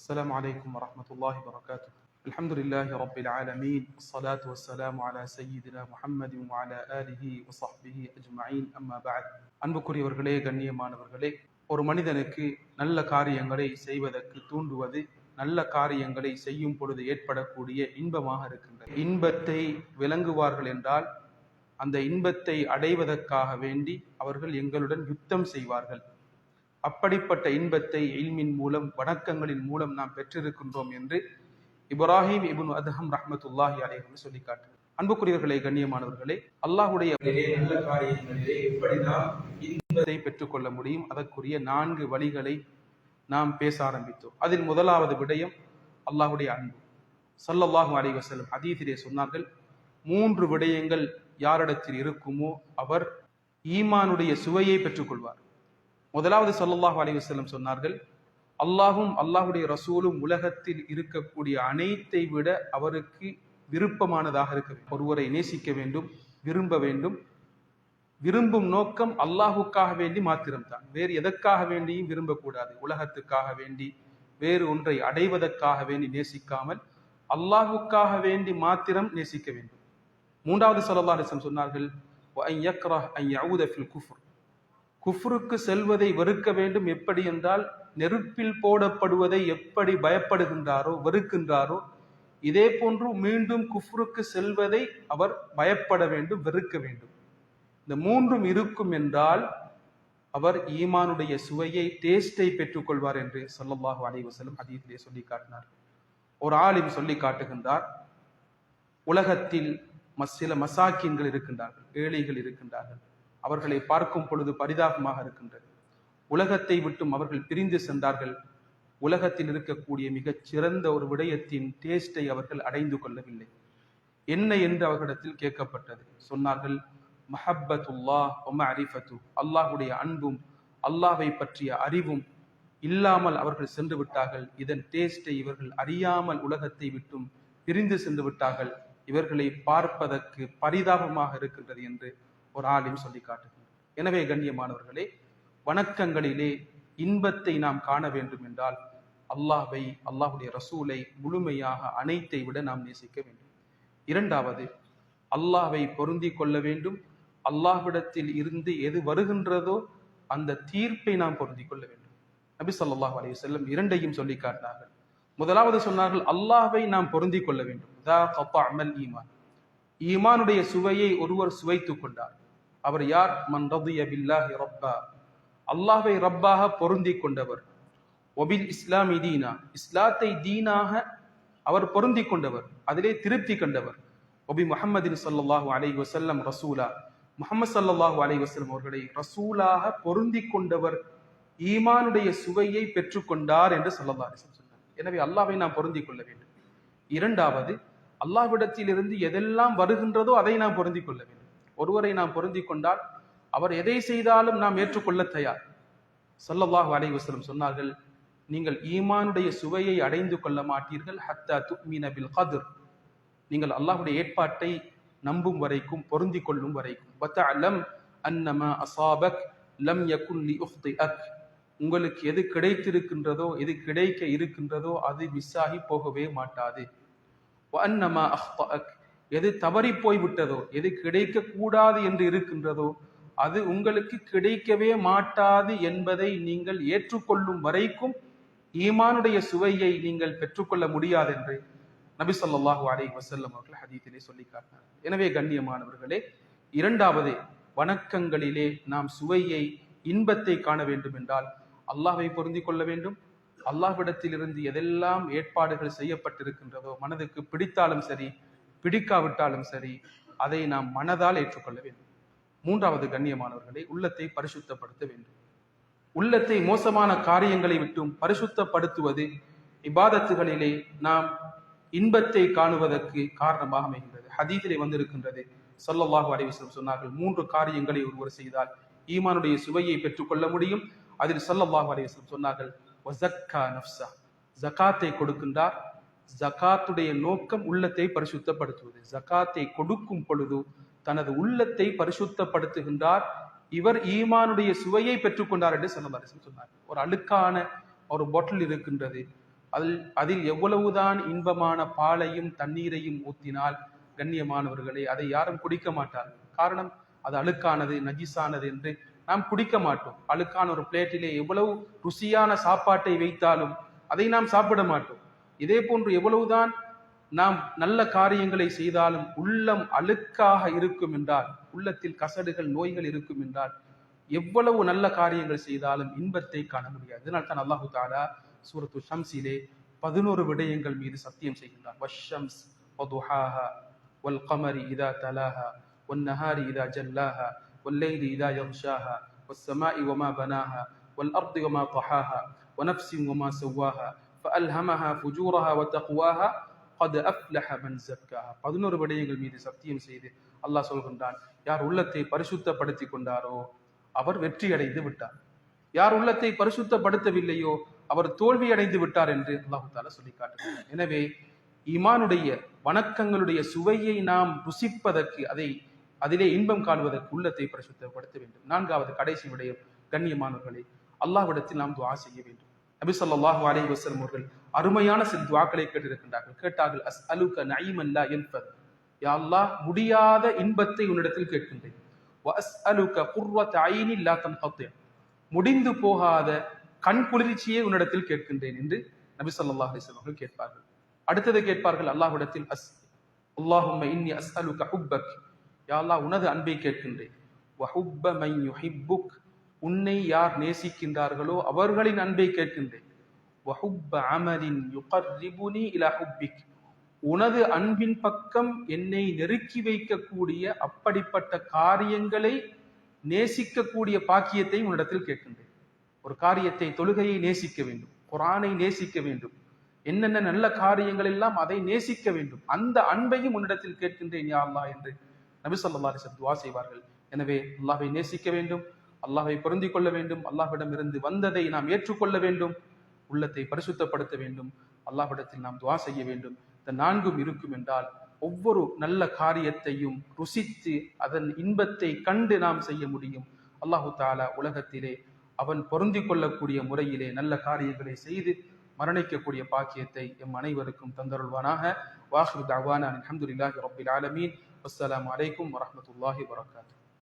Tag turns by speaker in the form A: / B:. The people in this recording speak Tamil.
A: السلام عليكم ورحمة الله وبركاته الحمد لله رب العالمين الصلاة والسلام على سيدنا محمد وعلى آله وصحبه أجمعين أما بعد அன்புக்குரியவர்களே கண்ணியமானவர்களே ஒரு மனிதனுக்கு நல்ல காரியங்களை செய்வதற்கு தூண்டுவது நல்ல காரியங்களை செய்யும் பொழுது ஏற்படக்கூடிய இன்பமாக இருக்கின்றது இன்பத்தை விளங்குவார்கள் என்றால் அந்த இன்பத்தை அடைவதற்காக வேண்டி அவர்கள் எங்களுடன் யுத்தம் செய்வார்கள் அப்படிப்பட்ட இன்பத்தை இல்மின் மூலம் வணக்கங்களின் மூலம் நாம் பெற்றிருக்கின்றோம் என்று இப்ராஹிம் இபுன் அதஹம் ரஹமத்துல்லாஹி அலைஹம் சொல்லி காட்டுகிறார். அன்புக்குரியவர்களை கண்ணியமானவர்களே அல்லாஹுடைய நல்ல காரியங்களிலே எப்படி நாம் இன்பத்தை பெற்றுக்கொள்ள முடியும்? அதற்குரிய நான்கு வழிகளை நாம் பேச ஆரம்பித்தோம். அதில் முதலாவது விடயம் அல்லாஹுடைய அன்பு. சல்லல்லாஹு அலைஹி வஸல்லம் ஹதீஸிலே சொன்னார்கள் மூன்று விடயங்கள் யாரிடத்தில் இருக்குமோ அவர் ஈமானுடைய சுவையை பெற்றுக்கொள்வார். முதலாவது சொல்லல்லாஹ் அலைஹி சொன்னார்கள் அல்லாஹும் அல்லாஹுடைய ரசூலும் உலகத்தில் இருக்கக்கூடிய அனைத்தை விட அவருக்கு விருப்பமானதாக இருக்க ஒருவரை நேசிக்க வேண்டும் விரும்ப வேண்டும். விரும்பும் நோக்கம் அல்லாஹுக்காக வேண்டி மாத்திரம்தான். வேறு எதற்காக வேண்டியும் விரும்பக்கூடாது. உலகத்துக்காக வேண்டி வேறு ஒன்றை அடைவதற்காக வேண்டி நேசிக்காமல் அல்லாஹுக்காக வேண்டி மாத்திரம் நேசிக்க வேண்டும். மூன்றாவது ஸல்லல்லாஹு சொன்னார்கள் குஃப்ருக்கு செல்வதை வெறுக்க வேண்டும் எப்படி என்றால் நெருப்பில் போடப்படுவதை எப்படி பயப்படுகின்றாரோ வெறுக்கின்றாரோ இதே போன்று மீண்டும் குஃப்ருக்கு செல்வதை அவர் பயப்பட வேண்டும் வெறுக்க வேண்டும். இந்த மூன்றும் இருக்கும் என்றால் அவர் ஈமானுடைய சுவையை டேஸ்டை பெற்றுக்கொள்வார் என்று சொல்லல்லாஹு அலைஹி வஸல்லம் ஹதீஸிலே சொல்லி காட்டினார். ஒரு ஆலிம் சொல்லி காட்டுகின்றார் உலகத்தில் சில மசாக்கின்கள் இருக்கின்றார்கள் ஏழைகள் இருக்கின்றார்கள். அவர்களை பார்க்கும் பொழுது பரிதாபமாக இருக்கின்றது. உலகத்தை விட்டும் அவர்கள் பிரிந்து சென்றார்கள். உலகத்தில் இருக்கக்கூடிய மிகச் சிறந்த ஒரு விடயத்தின் டேஸ்டை அவர்கள் அடைந்து கொள்ளவில்லை. என்ன என்று அவர்களிடத்தில் கேட்கப்பட்டது. சொன்னார்கள் மஹப்பத்துல்லா ஒம அரிஃபத்து அல்லாஹுடைய அன்பும் அல்லாஹை பற்றிய அறிவும் இல்லாமல் அவர்கள் சென்று விட்டார்கள். இதன் டேஸ்டை இவர்கள் அறியாமல் உலகத்தை விட்டும் பிரிந்து சென்று விட்டார்கள். இவர்களை பார்ப்பதற்கு பரிதாபமாக இருக்கின்றது என்று ஒரு ஆலிம் சொல்லி காட்டுகின்றார் எனவே கண்ணியமானவர்களே வணக்கங்களிலே இன்பத்தை நாம் காண வேண்டும் என்றால் அல்லாஹை அல்லாஹுடைய ரசூலை முழுமையாக அனைத்தை விட நாம் நேசிக்க வேண்டும். இரண்டாவது அல்லாஹை பொருந்தி கொள்ள வேண்டும். அல்லாஹ்விடத்தில் இருந்து எது வருகின்றதோ அந்த தீர்ப்பை நாம் பொருந்தி கொள்ள வேண்டும். நபி சொல்லாஹ் அலைஹி செல்லம் இரண்டையும் சொல்லி காட்டினார்கள். முதலாவது சொன்னார்கள் அல்லாஹை நாம் பொருந்தி கொள்ள வேண்டும். ஈமான். ஈமானுடைய சுவையை ஒருவர் சுவைத்துக் கொண்டார். அவர் யார்? மன் ரதிய பில்லாஹி ரப்பா. அல்லாஹை ரப்பாக பொருந்தி கொண்டவர். ஒபில் இஸ்லாமி தீனா. இஸ்லாத்தை தீனாக அவர் பொருந்தி கொண்டவர். அதிலே திருப்தி கண்டவர். ஒபி முஹம்மதின் ஸல்லல்லாஹு அலை வசல்லம் ரசூலா. முகமது சல்லாஹு அலை வசல்லம் அவர்களை ரசூலாக பொருந்தி கொண்டவர் ஈமானுடைய சுவையை பெற்றுக்கொண்டார் என்று சொல்லல்லா சொன்னார். எனவே அல்லாவை நாம் பொருந்தி கொள்ள வேண்டும். இரண்டாவது அல்லாஹ்விடத்திலிருந்து எதெல்லாம் வருகின்றதோ அதை நாம் பொருந்தி கொள்ள வேண்டும். ஒருவரை நாம் பொருந்தி கொண்டால் அவர் எதை செய்தாலும் நாம் ஏற்றுக்கொள்ள தயார். ஸல்லல்லாஹு அலைஹி சொன்னார்கள் நீங்கள் ஈமானுடைய சுவையை அடைந்து கொள்ள மாட்டீர்கள் ஹத்தா துக்மீன பில் கதிர். நீங்கள் அல்லாஹுடைய ஏற்பாட்டை நம்பும் வரைக்கும் பொருந்தி கொள்ளும் வரைக்கும். வத்தஅலம் அன்னம அசாபக் லம் யகுன் லி உஃப்திஅக். உங்களுக்கு எது கிடைத்திருக்கின்றதோ எது கிடைக்க இருக்கின்றதோ அது மிஸ் ஆகி போகவே மாட்டாது. வஅன்னமா அஹ்தஅக். எது தவறி போய் விட்டதோ எது கிடைக்க கூடாது என்று இருக்கின்றதோ அது உங்களுக்கு கிடைக்கவே மாட்டாது என்பதை நீங்கள் ஏற்றுக்கொள்ளும் வரைக்கும் ஈமானுடைய சுவையை நீங்கள் பெற்றுக்கொள்ள முடியாது என்று நபி சொல்லாஹு அலை வசல்லம் அவர்கள் ஹதீத்திலே சொல்லி காட்டினார். எனவே கண்ணியமானவர்களே இரண்டாவது வணக்கங்களிலே நாம் சுவையை இன்பத்தை காண வேண்டும் என்றால் அல்லாஹை பொருந்தி கொள்ள வேண்டும். அல்லாஹ்விடத்திலிருந்து எதெல்லாம் ஏற்பாடுகள் செய்யப்பட்டிருக்கின்றதோ மனதுக்கு பிடித்தாலும் சரி பிடிக்காவிட்டாலும் சரி அதை நாம் மனதால் ஏற்றுக்கொள்ள வேண்டும். மூன்றாவது கண்ணியமானவர்களை உள்ளத்தை பரிசுத்தப்படுத்த வேண்டும். உள்ளத்தை மோசமான காரியங்களை விட்டும் பரிசுத்தப்படுத்துவது இபாதத்துகளிலே நாம் இன்பத்தை காணுவதற்கு காரணமாக அமைகின்றது. ஹதீதிலே வந்திருக்கின்றது. ஸல்லல்லாஹு அலைஹி சொன்னார்கள் மூன்று காரியங்களை ஒருவர் செய்தால் ஈமானுடைய சுவையை பெற்றுக்கொள்ள முடியும். அதில் ஸல்லல்லாஹு அலைஹி சொன்னார்கள் ஜக்காத்தை ஜகாத்தை கொடுக்கின்றார் ஜகாத்துடைய நோக்கம் உள்ளத்தை பரிசுத்தப்படுத்துவது. ஜகாத்தை கொடுக்கும் பொழுது தனது உள்ளத்தை பரிசுத்தப்படுத்துகின்றார். இவர் ஈமானுடைய சுவையை பெற்றுக்கொண்டார் என்று சொன்னார் சொன்னார். ஒரு அழுக்கான ஒரு பாட்டில் இருக்கின்றது. அதில் அதில் எவ்வளவுதான் இன்பமான பாலையும் தண்ணீரையும் ஊத்தினால் கண்ணியமானவர்களே அதை யாரும் குடிக்க மாட்டார்கள் காரணம் அது அழுக்கானது நஜிசானது என்று நாம் குடிக்க மாட்டோம். அழுக்கான ஒரு பிளேட்டிலே எவ்வளவு ருசியான சாப்பாட்டை வைத்தாலும் அதை நாம் சாப்பிட மாட்டோம். இதே போன்று எவ்வளவுதான் நாம் நல்ல காரியங்களை செய்தாலும் உள்ளம் அழுக்காக இருக்கும் என்றால் உள்ளத்தில் கசடுகள் நோய்கள் இருக்கும் என்றால் எவ்வளவு நல்ல காரியங்கள் செய்தாலும் இன்பத்தை காண முடியாது இதனால் தான் அல்லாஹு தாலா சூரத்து ஷம்ஸிலே பதினோரு விடயங்கள் மீது சத்தியம் செய்கின்றார் வஷம்ஸ் வதுஹாஹா வல் கமரி இதா தலாஹா والنهار إذا جلاها والليل إذا يغشاها والسماء وما بناها والأرض وما طحاها ونفس وما سواها ஃபல்ஹமஹா ஃபுஜூரஹா வ தக்வாஹா கது அஃப்லஹ மன் ஜக்காஹா பதினோரு விடயங்கள் மீது சத்தியம் செய்து அல்லாஹ் சொல்கின்றான் யார் உள்ளத்தை பரிசுத்தப்படுத்தி கொண்டாரோ அவர் வெற்றி அடைந்து விட்டார். யார் உள்ளத்தை பரிசுத்தப்படுத்தவில்லையோ அவர் தோல்வி அடைந்து விட்டார் என்று அல்லாஹு தாலா சொல்லி காட்டுகிறார் எனவே இமானுடைய வணக்கங்களுடைய சுவையை நாம் ருசிப்பதற்கு அதை அதிலே இன்பம் காணுவதற்கு உள்ளத்தை பரிசுத்தப்படுத்த வேண்டும். நான்காவது கடைசி விடயம் கண்ணியமானவர்களே அல்லாஹ்விடத்தில் நாம் துவா செய்ய வேண்டும். நபி ஸல்லல்லாஹு அலைஹி அவர்கள் அருமையான சில துவாக்களை கேட்டிருக்கின்றார்கள். கேட்டார்கள் அஸ் அலுக நைமல்லா என்பர் யாழ்லா முடியாத இன்பத்தை உன்னிடத்தில் கேட்கின்றேன். வஸ் அலுக குர்வத் தாயினி லா தன்கத்தி. முடிந்து போகாத கண் குளிர்ச்சியை உன்னிடத்தில் கேட்கின்றேன் என்று நபி ஸல்லல்லாஹு அலைஹி அவர்கள் கேட்பார்கள். அடுத்தது கேட்பார்கள் அல்லாஹ்விடத்தில் அஸ் அல்லாஹும் இன்னி அஸ் அலுக ஹுப்பக். யா உனது அன்பை கேட்கின்றேன். வஹுப்ப மை யுஹிப்புக். உன்னை யார் நேசிக்கின்றார்களோ அவர்களின் அன்பை கேட்கின்றேன். வஹுப்ப அமலின் யுகர்ரிபுனி இலா உனது அன்பின் பக்கம் என்னை நெருக்கி வைக்கக்கூடிய அப்படிப்பட்ட காரியங்களை நேசிக்கக்கூடிய பாக்கியத்தை உன்னிடத்தில் கேட்கின்றேன். ஒரு காரியத்தை தொழுகையை நேசிக்க வேண்டும் குரானை நேசிக்க வேண்டும். என்னென்ன நல்ல காரியங்கள் எல்லாம் அதை நேசிக்க வேண்டும். அந்த அன்பையும் உன்னிடத்தில் கேட்கின்றேன் யா அல்லா என்று நபி சொல்லா அலைஹி செய்வார்கள். எனவே அல்லாவை நேசிக்க வேண்டும். அல்லாஹை பொருந்தி கொள்ள வேண்டும். அல்லாஹ்விடம் இருந்து வந்ததை நாம் ஏற்றுக்கொள்ள வேண்டும். உள்ளத்தை பரிசுத்தப்படுத்த வேண்டும். அல்லாஹ்விடத்தில் நாம் துவா செய்ய வேண்டும். இந்த நான்கும் இருக்கும் என்றால் ஒவ்வொரு நல்ல காரியத்தையும் ருசித்து அதன் இன்பத்தை கண்டு நாம் செய்ய முடியும். அல்லாஹு தாலா உலகத்திலே அவன் பொருந்தி கொள்ளக்கூடிய முறையிலே நல்ல காரியங்களை செய்து மரணிக்கக்கூடிய பாக்கியத்தை எம் அனைவருக்கும் தந்தருள்வானாக. வாஹு தவானா அல்ஹம்துலில்லாஹி ரப்பில் ஆலமீன். அஸ்ஸலாமு அலைக்கும் வரஹ்மத்துல்லாஹி வரகாத்துஹு